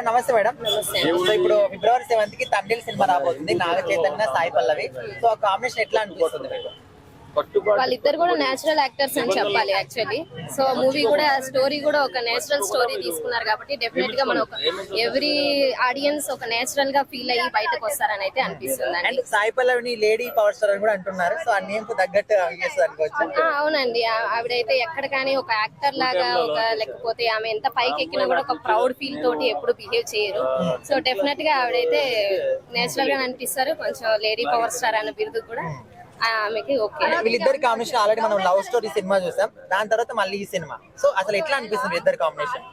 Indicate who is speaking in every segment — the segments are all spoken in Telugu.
Speaker 1: మేడం నమస్తే మేడం. సో ఇప్పుడు ఫిబ్రవరి సెవెంత్కి తమిళ సినిమా రాబోతుంది నాగ చైతన్య సాయి పల్లవి. సో ఆ కాంబినేషన్ ఎట్లా అనిపిస్తుంది మీకు?
Speaker 2: వాళ్ళిద్దరు కూడా నేచురల్ యాక్టర్స్ అని చెప్పాలి యాక్చువల్లీ సో మూవీ కూడా స్టోరీ కూడా ఒక నేచురల్ స్టోరీ తీసుకున్నారు కాబట్టి డెఫినెట్గా మనం ఒక ఎవ్రీ ఆడియన్స్ ఒక నేచురల్గా ఫీల్ అయ్యి బయటకు వస్తారని అయితే అనిపిస్తుంది అండి.
Speaker 1: సాయి పల్లవిని లేడీ పవర్ స్టార్ అని కూడా అంటున్నారు. సో ఆ నేమ్కు తగ్గట్టు
Speaker 2: అవునండి. ఆవిడైతే ఎక్కడ కానీ ఒక యాక్టర్ లాగా ఒక లేకపోతే ఆమె ఎంత పైకి ఎక్కినా కూడా ఒక ప్రౌడ్ ఫీల్ తోటి ఎప్పుడు బిహేవ్ చేయరు. సో డెఫినెట్గా ఆవిడైతే నేచురల్గా అనిపిస్తారు. కొంచెం లేడీ పవర్ స్టార్ అనే బిరుదు కూడా. ఆమెకి ఓకే.
Speaker 1: వీళ్ళిద్దరి కాంబినేషన్ ఆల్రెడీ మనం లవ్ స్టోరీ సినిమా చూసాం. దాని తర్వాత మళ్ళీ ఈ సినిమా సో అసలు ఎట్లా అనిపిస్తుంది ఇద్దరు కాంబినేషన్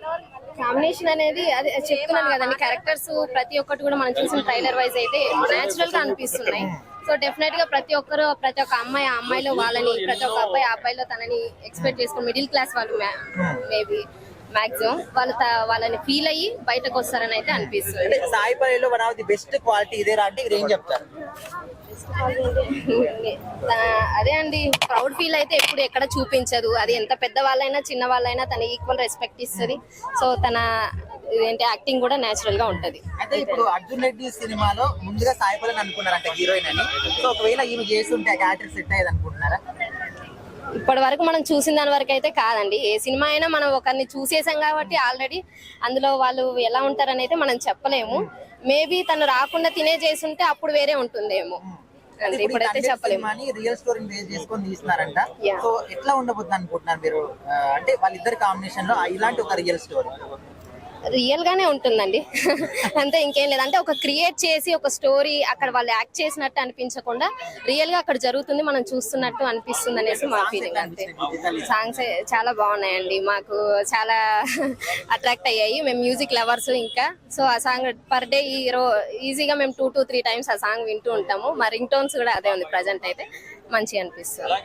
Speaker 2: కాంబినేషన్ అనేది అది చెప్తున్నాను కదండి క్యారెక్టర్స్ ప్రతి ఒక్కటి కూడా మనం చూసిన ట్రైలర్ వైజ్ అయితే నేచురల్గా అనిపిస్తున్నాయి. సో డెఫినెట్గా ప్రతి ఒక్కరు ప్రతి ఒక్క అమ్మాయి ఆ అమ్మాయిలో వాళ్ళని ప్రతి ఒక్క అబ్బాయి ఆ అబ్బాయిలో తనని ఎక్స్పెక్ట్ చేసుకుని మిడిల్ క్లాస్ వాళ్ళు మేబీ మాక్సిమం వాళ్ళ వాళ్ళని ఫీల్ అయ్యి బయటకు వస్తారని అయితే అనిపిస్తుంది.
Speaker 1: Sai పల్లవిలో one of the best quality ఇదే అంటే ఇది చెప్తారు?
Speaker 2: అదే అండి ప్రౌడ్ ఫీల్ అయితే ఎప్పుడు ఎక్కడ చూపించదు. అది ఎంత పెద్ద వాళ్ళైనా చిన్న వాళ్ళైనా తన ఈక్వల్ రెస్పెక్ట్ ఇస్తుంది. సో తన ఏంటి యాక్టింగ్ కూడా నేచురల్గా ఉంటది.
Speaker 1: అయితే ఇప్పుడు అర్జున్ రెడ్డి సినిమాలో ముందుగా సాయి పల్లవిని అనుకున్నారంట హీరోయిన్ అని. సో ఒకవేళ ఈమె చేస్తుంటే ఆ క్యారెక్టర్ సెట్ అయ్యేది అనుకుంటున్నారా?
Speaker 2: ఇప్పటి వరకు మనం చూసిన దాని వరకు అయితే కాదండి. ఏ సినిమా అయినా మనం ఒకరిని చూసేసాం కాబట్టి ఆల్రెడీ అందులో వాళ్ళు ఎలా ఉంటారని అయితే మనం చెప్పలేము. మేబీ తను రాకుండా తినే చేసుంటే అప్పుడు వేరే ఉంటుందేమో. ఇప్పుడైతే చెప్పలేము.
Speaker 1: సినిమాని రియల్ స్టోరీని బేస్ చేసుకొని తీస్తున్నారంట. సో ఎట్లా ఉండబోతుంది అనుకుంటున్నారు మీరు? అంటే వాళ్ళిద్దరి కాంబినేషన్లో ఇలాంటి ఒక రియల్ స్టోరీ
Speaker 2: రియల్ గానే ఉంటుందండి. అంతే ఇంకేం లేదు. అంటే ఒక క్రియేట్ చేసి ఒక స్టోరీ అక్కడ వాళ్ళు యాక్ట్ చేసినట్టు అనిపించకుండా రియల్గా అక్కడ జరుగుతుంది మనం చూస్తున్నట్టు అనిపిస్తుంది అనేసి మా ఫీలింగ్ అంతే. సాంగ్స్ చాలా బాగున్నాయండి. మాకు చాలా అట్రాక్ట్ అయ్యాయి. మేము మ్యూజిక్ లవర్స్ ఇంకా. సో ఆ సాంగ్ పర్ డే ఈ రో ఈజీగా మేము టూ టు త్రీ టైమ్స్ ఆ సాంగ్ వింటూ ఉంటాము. మా రింగ్ టోన్స్ కూడా అదే ఉంది. ప్రజెంట్ అయితే మంచిగా అనిపిస్తుంది.